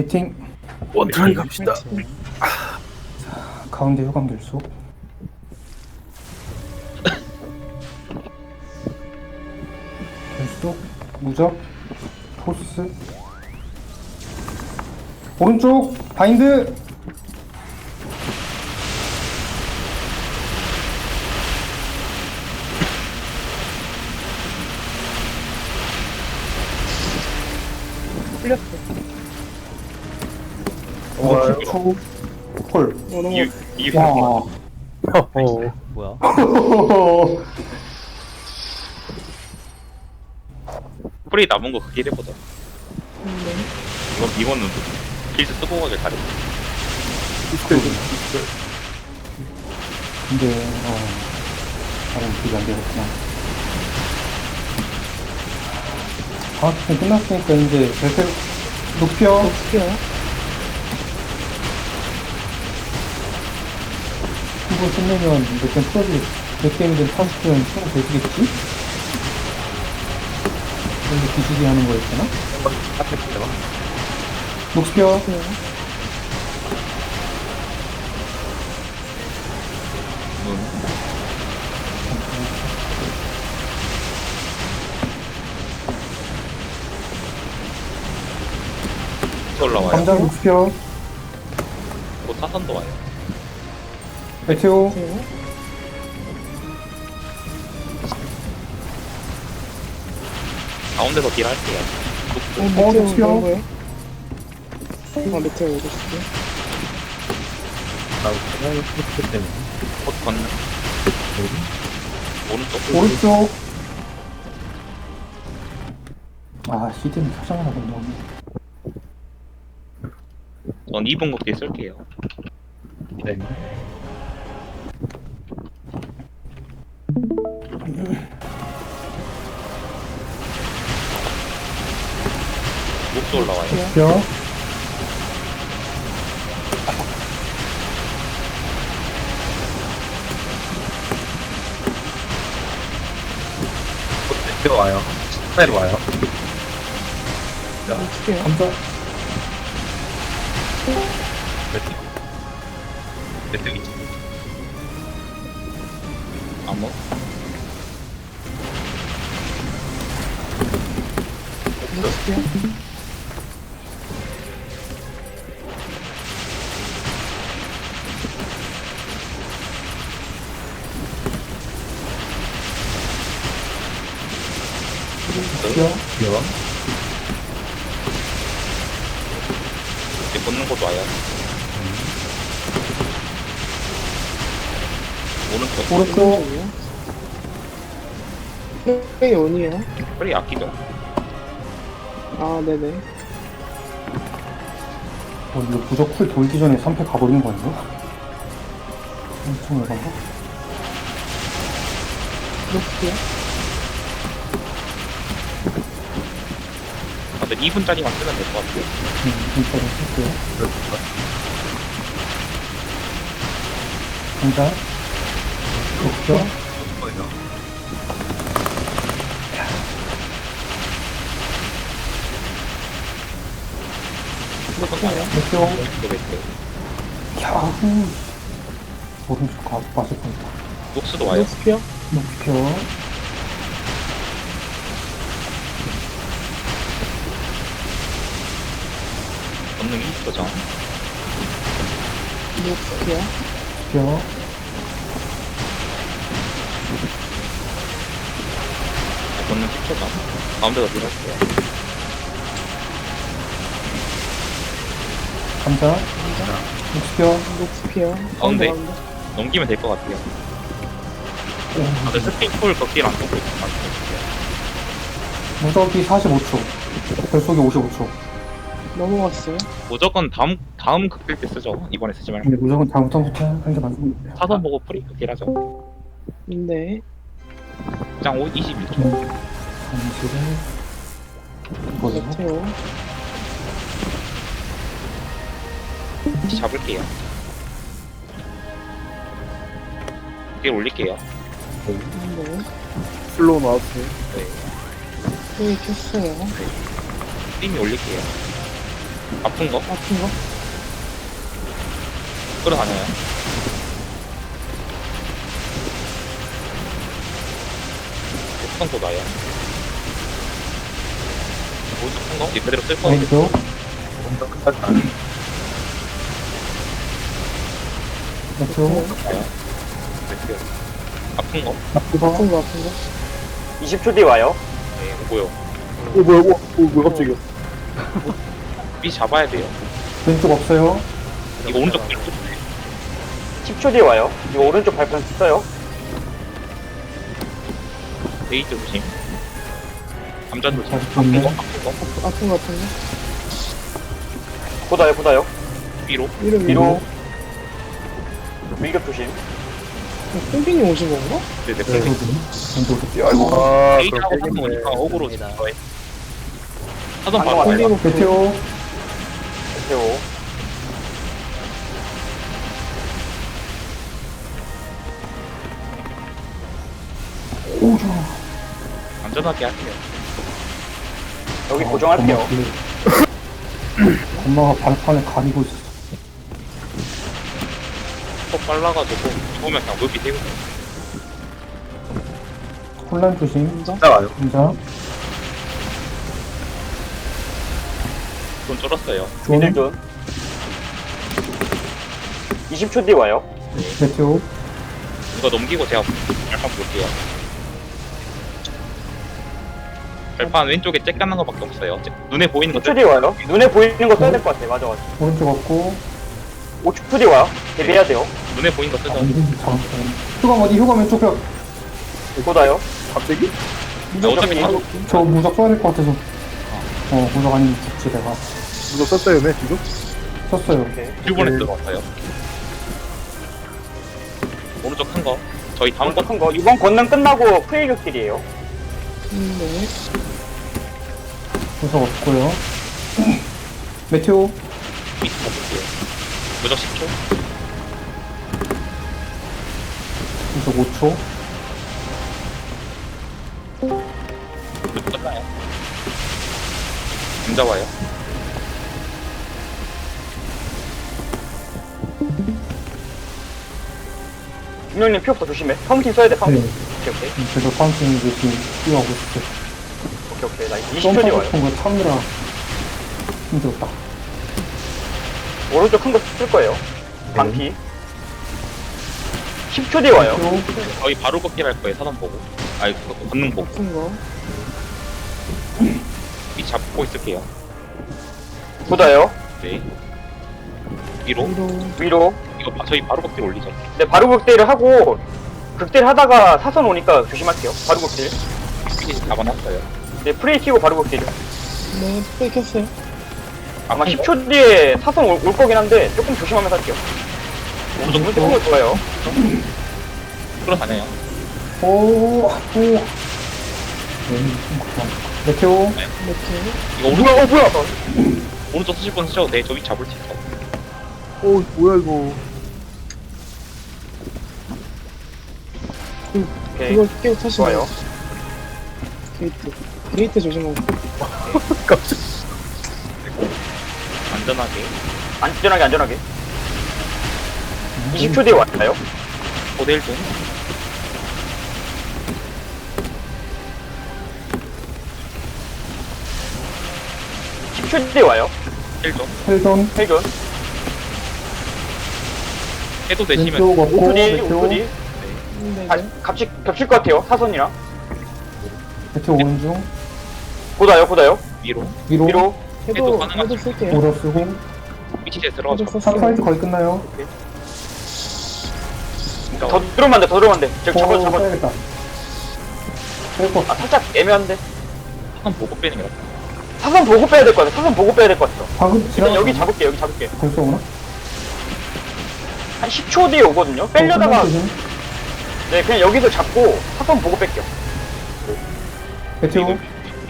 화이팅! 원트라이 갑시다. 가운데 효감 결속. 결속, 무적, 토스. 오른쪽, 바인드! 초, 콜. 어, 너무 이, 이게 와. 와. 어, 뭐야? 프리 남은 거 그게 해보자. 좋은데. 이건, 이거는 길드 쓰고 가길 잘했어. 근데, 어, 다른 길이 안 되겠구나. 아, 지금 끝났으니까 이제 배틀 높여. 어떻게요? 한번 끝내면 몇점 풀어주겠, 몇 게임이든 30분 수능 되시겠지? 근데 기시기 하는 거였잖아? 녹스피어, 어떻게요? 눈. 또 올라와요. 감자 녹스피어, 곧 사선도 와요. 메테오? 가운데서 딜 할게요. 어, 녹스. 메테오 녹스피어. 뭐예요 아, 메테오 오고 싶대. 나 그냥 그렇기 때문에. 곧 걷는. 오른쪽. 오른쪽. 아, 시드니 사장을 하고 너무. 전 2분 곡딜 쓸게요. 네. 녹스 올라와요. 녹스피어, 곧 와요. 스타일 와요. 어떻게요? 감자, 메뚜기. 메뚜기. 암호. 어떻게요? 녹스피어, 귀여워. 이제 걷는 곳 와요. 오른쪽. 오른쪽, 왜 온이에요? 프리 아끼죠. 아, 네네. 어, 이거 무적 쿨 돌기 전에 3패 가버리는 거 아니야? 엄청 열받아. 어떻게요? 다들 2분짜리만 쓰면 될 것 같아요. 음, 진짜 쓸게요. 그렇구나. 감자, 녹스 야후. 오른쪽 가, 맞을 뻔했다. 녹스도 와요. 녹스피어? 녹스피어, 걷는 20초 전. 녹스피어? 녹스피어, 걷는 10초 전. 가운데서 딜 할게요. 감자, 녹스피어, 녹스피어? 가운데. 넘기면 될 것 같아요. 다들 스피풀 걷기를 안 쓰고 있을 것 같아요. 무적이 45초, 결속이 55초. 넘어갔어요? 무조건 다음 다음 극딜 때 쓰죠. 이번에 쓰지 말고 근데 무적은 다음부터부터 하는 게 맞는 데 사선 보고 프리 극딜 하죠. 네. 장 5, 21초. 감지를. 메테오? 다시 잡을게요. 극딜 올릴게요. 네. 슬로우 마우스. 네. 네, 켰어요. 팀이 올릴게요. 아픈 거? 아픈 거? 끌어다녀요. 폭탄 또 나요. 오른쪽 큰 거? 이 그대로 쓸 거는데. 왼쪽. 끝까지 안 왼쪽. 메테오. 아픈 거? 아픈 거 아픈 거? 20초 뒤에 와요. 네, 오고요. 오 뭐야 오, 오 뭐야 갑자기 B 잡아야 돼요. 왼쪽 없어요. 이거 오른쪽 뒤로 쭉 10초 뒤에 와요. 이거 오른쪽 발판 써요. 베이트 조심. 감자 조심. 잘 아픈. 거? 아픈 거? 아픈 거 아픈 거? 보다요, 보다요. 위로. 위로 위로 위로. 밀격 조심. 뽕핑이 오신 건가? 네, 네. 왼쪽이. 왼쪽이. 아이고 아 베이트하고 그럼 사선 오니까 어그로. 사선 방금 바로 왔어요. 가요. 뽕핑 메테오. 메테오. 오주. 안전하게 할게요. 여기 고정할게요. 엄마가 발판을 가리고 있어. 속 빨라가지고 죽으면 그냥 무비 세우고. 혼란 조심. 혼자? 진짜 와요 혼자. 돈 쫄았어요. 존. 미들존. 20초 뒤에 와요. 메테오. 이거 넘기고 제가 발판 볼게요. 발판 왼쪽에 쬐까는 거밖에 없어요. 쬐- 눈에 보이는 거 10초 뒤에 와요. 눈에 보이는 거 써야 될 것 같아. 맞아, 맞아. 오른쪽 없고. 5초 뒤에 와요. 대비해야 돼요. 눈에 아. 이건 잠깐. 휴가 어디? 휴가 왼쪽 벽. 보다요. 갑자기 어차피 다 저 무적 써야 될 것 같아서. 어, 무적 아니면 죽지 내가. 이거 썼어요 네 지금 썼어요. 오케이. 일본에 네. 들어왔어요. 오른쪽 큰 거. 저희 다음 거큰 거. 이번 권능 끝나고 프레이격길이에요. 음, 네 무적 없고요. 메테오. 볼게요. 무적 10초. 무적 5초. 무적 끝나요. 안 잡아요. 김영님 피 없어 조심해. 파운틴 써야 돼. 네. 파운틴. 오케이 오케이. 그래서 파운틴 지금 뛰어가고 있어요. 오케이 오케이. 나 20초 뒤에 점프 와요. 같은 거 참느라 힘들었다. 오른쪽 큰 거 쓸 거예요. 반피. 10초 뒤에 와요. 저희 바로 걷기 할 거예요. 사선 보고. 아니, 그거 걷는 보고. 아픈 거이 잡고 있을게요. 보다요. 네. 위로. 위로 위로. 이거 바- 저희 바로 걷기 올리죠. 네, 바로 극대를 하고 극대를 하다가 사선 오니까 조심할게요. 바로 극대. 피 잡아놨어요. 네, 프레이 키고 바로 극대죠. 네 켰어요 아마 아픈 거. 10초 뒤에 사선 올, 올 거긴 한데 조금 조심하면서 할게요. 오른쪽 오른쪽 큰거 좋아요. 끌어다녀요. 오, 오. 네, 메테오. 이렇게 이거 오른쪽, 뭐야, 어, 뭐야. 오른쪽 쓰실 분 쓰셔도 돼. 저기 잡을 수 있어. 오 뭐야 이거 오케이. 그거 깨고 타시면 좋아요. 게이트 게이트 조심하고 깜짝 안전하게. 안전하게, 안전하게. 20초 뒤에 와요. 모델 중. 십 10초 뒤에 와요. 1점. 헬전. 회전. 해도 되시면 왼쪽 없고. 5초 뒤, 메테오. 5초 뒤. 네, 아, 네. 겹칠, 겹칠 것 같아요. 사선이랑. 메테오 오른쪽. 보다요, 보다요. 위로. 위로. 위로. 해도 해도 가능하죠. 해도 쓸게요 오려 쓰고. 위치에 들어가죠. 해도 사이즈 거의 끝나요. 더 들어오면 안 돼, 더 들어오면 안 돼. 저, 잡아, 어, 잡아. 써야겠다. 아, 살짝 애매한데. 사선 보고 빼는 게 낫다. 사선 보고 빼야 될 것 같아. 사선 보고 빼야 될 것 같아. 방금 일단 지나가. 여기 잡을게, 여기 잡을게. 벌써 오나? 한 10초 뒤에 오거든요. 빼려다가, 어, 조심. 네, 그냥 여기서 잡고 사선 보고 뺄게요. 메테오.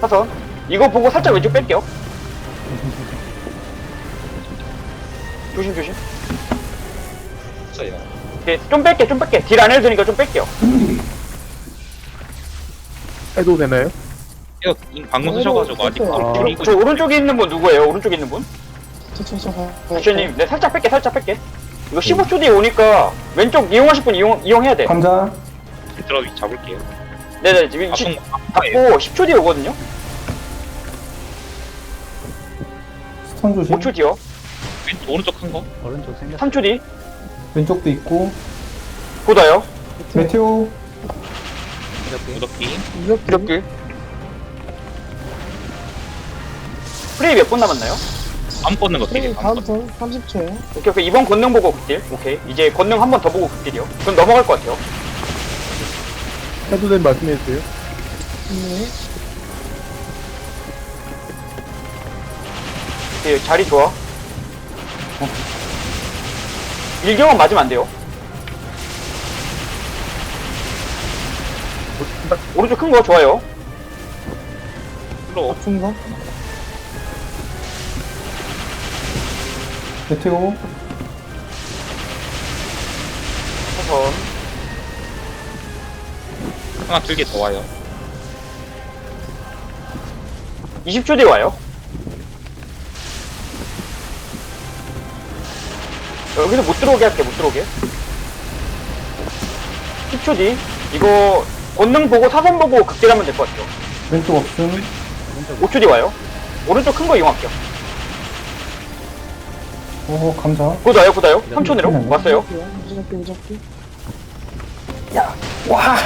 사선. 이거 보고 살짝 왼쪽 뺄게요. 조심, 조심. 진짜요. 네, 좀 뺄게, 좀 뺄게. 딜 안 해도 되니까 좀 뺄게요. 해도 되나요? 이거 방금 쓰셔가지고 아직 썼어요. 안 지금 줄이고 저 오른쪽에 있는 분 누구예요? 오른쪽에 있는 분? 부처님, 네, 살짝 뺄게, 살짝 뺄게. 이거 15초 뒤에 오니까 왼쪽 이용하실 분 이용, 이용해야 돼. 감자. 들어 위 잡을게요. 네네, 지금 아픈 10, 거 아파요. 오, 10초 뒤에 오거든요? 스턴 조심. 5초 뒤요. 왼쪽 오른쪽 큰 거. 3초 뒤. 왼쪽도 있고. 보다요. 메테오. 무덥기. 이렇게 이렇게. 프레이 몇 분 남았나요? 안 뻗는 거 되게. 다음 턴 30초에요. 오케이, 오케이. 이번 권능 보고 극딜. 오케이. 이제 권능 한 번 더 보고 극딜이요. 그럼 넘어갈 것 같아요. 해도 된 말씀해주세요. 네. 오케이, 자리 좋아. 일경은 맞으면 안 돼요. 오른쪽 큰 거 좋아요. 슬로우. 거. 메테오. 사선. 하나 들게 더 와요. 20초 뒤에 와요. 여기서 못 들어오게 할게, 못 들어오게. 10초 뒤. 이거, 권능 보고 사선 보고 극딜하면 될 것 같아요. 왼쪽 없음. 5초 뒤에 와요. 오른쪽 큰 거 이용할게요. 오, 감자. 곧 와요, 곧 와요. 3초 내로. 왔어요. 무적기 무적기. 와!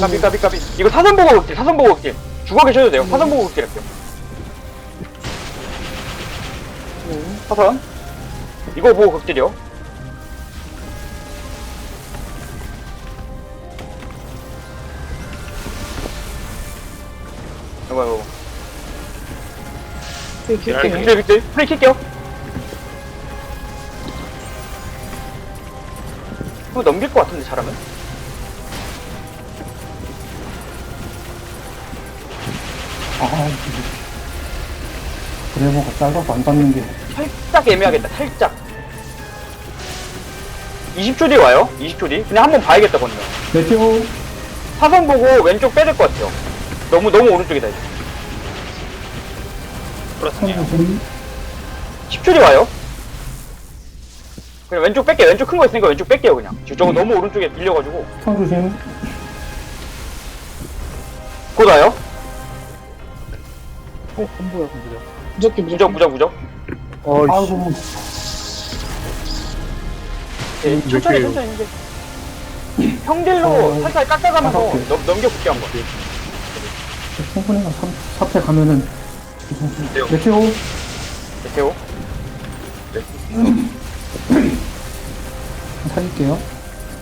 까비, 까비, 까비. 이거 사선 보고 극딜, 사선 보고 극딜. 죽어 계셔도 돼요. 사선 보고 극딜 할게요. 네. 사선. 이거 보고 극딜이요. 이거, 이거. 프레이 네, 킬게요. 극딜, 극딜. 프레이 킬게요. 이거 넘길 것 같은데, 잘하면? 아, 그래머가 짧아서 안 닿는 게. 살짝 애매하겠다, 살짝. 20초 뒤에 와요. 20초 뒤. 그냥 한번 봐야겠다, 건너. 메테오. 사선 보고 왼쪽 빼야 될 것 같아요. 너무, 너무 오른쪽이다, 이제. 조심. 10초 뒤에 와요. 그냥 왼쪽 뺄게요. 왼쪽 큰 거 있으니까 왼쪽 뺄게요, 그냥. 지금 저거 너무 오른쪽에 밀려가지고. 스턴 조심. 곧 와요. 어, 안 보여. 무적기 무적, 무적기. 무적, 무적. 어이씨. 아이고, 네, 몇 천천히, 개예요? 천천히, 이제. 형딜로 어, 살살 깎아가면서 다섯 개. 넘, 넘겨볼게요, 한번. 충분히 3, 4패 가면은. 메테오. 메테오. 메테오. 살릴게요.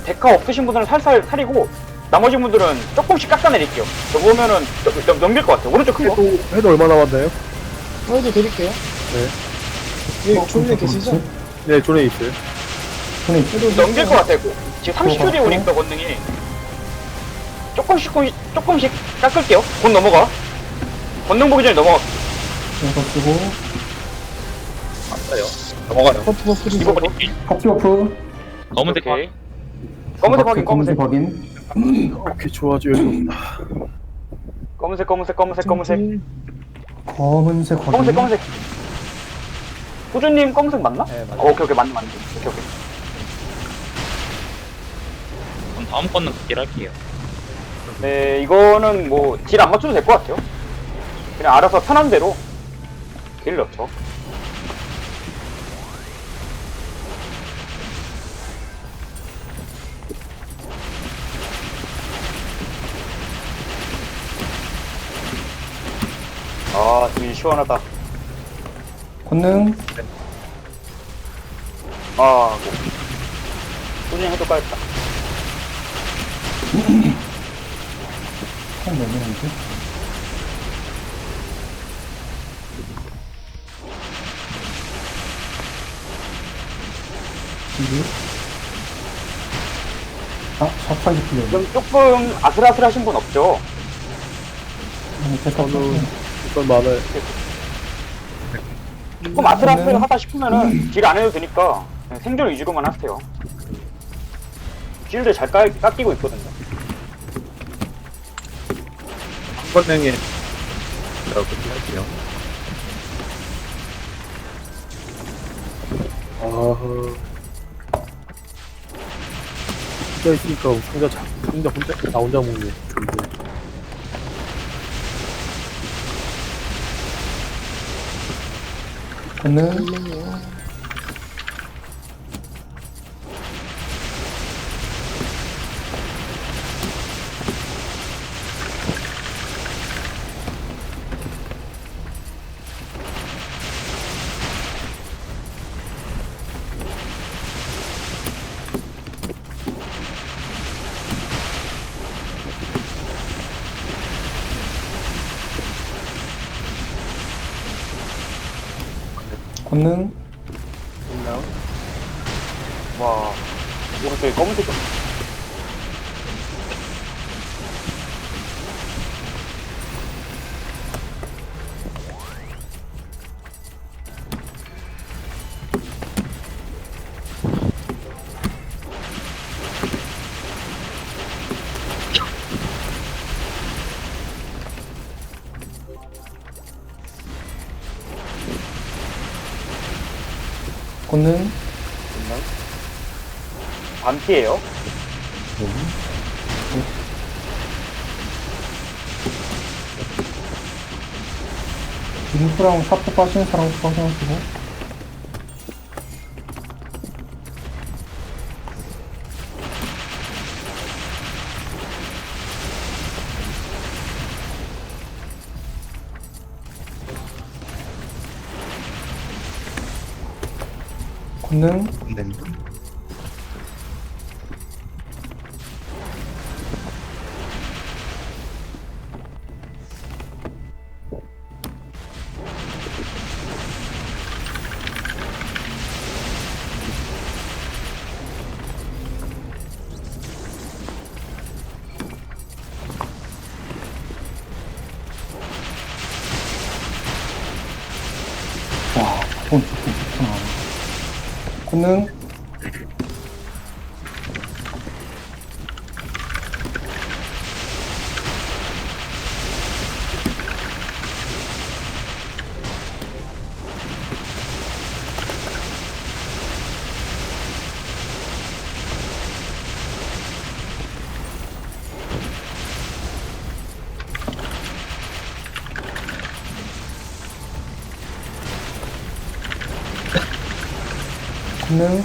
데카 없으신 분들은 살살 살리고, 나머지 분들은 조금씩 깎아내릴게요. 저거 보면은 넘, 넘, 넘길 것 같아요. 오른쪽 큰 거. 해도, 해도 얼마 남았나요? 어디 드릴게요. 네. 왜 존내 계시죠? 네, 존에 있어요. 해도 넘길 것 같아요. 지금 30초 뒤에 어, 오니까 권능이. 조금씩, 조금씩, 조금씩 깎을게요. 곧 넘어가. 권능 보기 전에 넘어가. 이거 쓰고. 맞아요. 넘어가요. 이거 버리기. 벅지 버프. 검은색 오케이. 검은색 확인, 검은색. 검은색 확인. 오케이, 좋아져요. 검은색, 검은색, 검은색, 검은색. 검은색 확인. 검은색, 검은색. 호주님 검은색 맞나? 네, 맞아요. 어, 오케이, 오케이, 맞네, 맞네. 오케이, 오케이. 거는 극딜 할게요. 네, 이거는 뭐, 딜 안 맞춰도 될 것 같아요. 그냥 알아서 편한 대로 딜 넣죠. 아, 딜 시원하다. 권능. 아, 뭐. 꾸준히 해도 까였다. 한. 아, 풀려. 조금 아슬아슬하신 분 없죠? 대가 저는 일단 많아요. 조금 아슬아슬 하다 싶으면은 딜 안 해도 되니까 그냥 생존 위주로만 하세요. 딜들 잘 깎, 깎이고 있거든요. 한 제가 그렇게 할게요. 아. 혼자 있으니까 상자, 자, 상자 혼자, 나 혼자 먹네. 근데. 권능 와, 오른쪽에 검은색 좀. 권능 있나요? 반피예요. 인프랑 사포 빠지는 사람 확인하시고. 권능? 와 권 능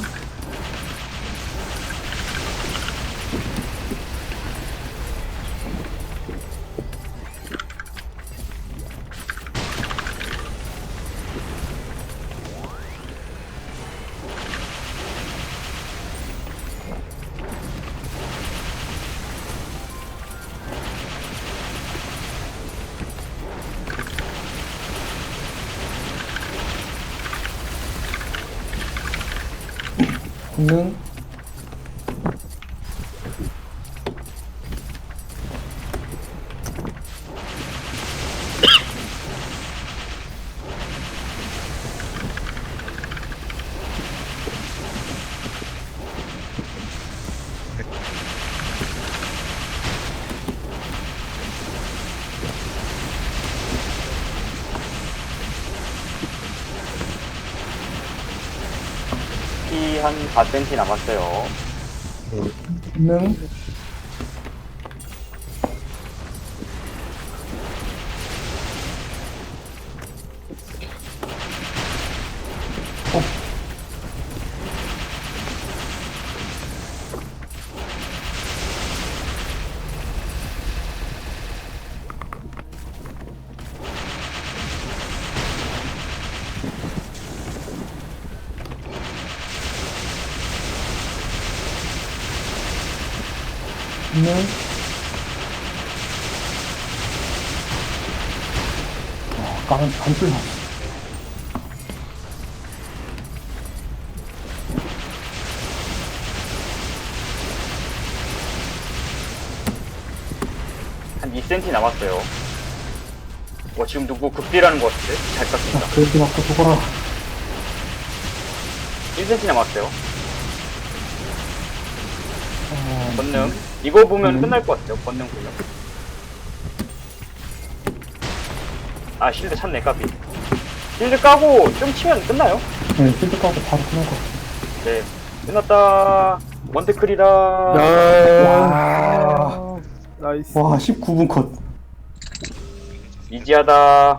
권능 한 4cm 남았어요. 권능 권능 와 까만 반줄 났어. 한 2cm 남았어요. 와 지금 누구 급딜하는 것 같은데? 잘 깎인다. 그래도 맞고 죽어라. 1cm 남았어요. 어, 권능 이거 보면 음. 끝날 것 같아요 권능 보면 아 실드 찼네 까비 실드 까고 좀 치면 끝나요 네, 필드 까고 바로 끝날 것 같아. 네. 끝났다. 원테클이다. 야, 와, 나이스. 와, 19분 컷. 이지하다.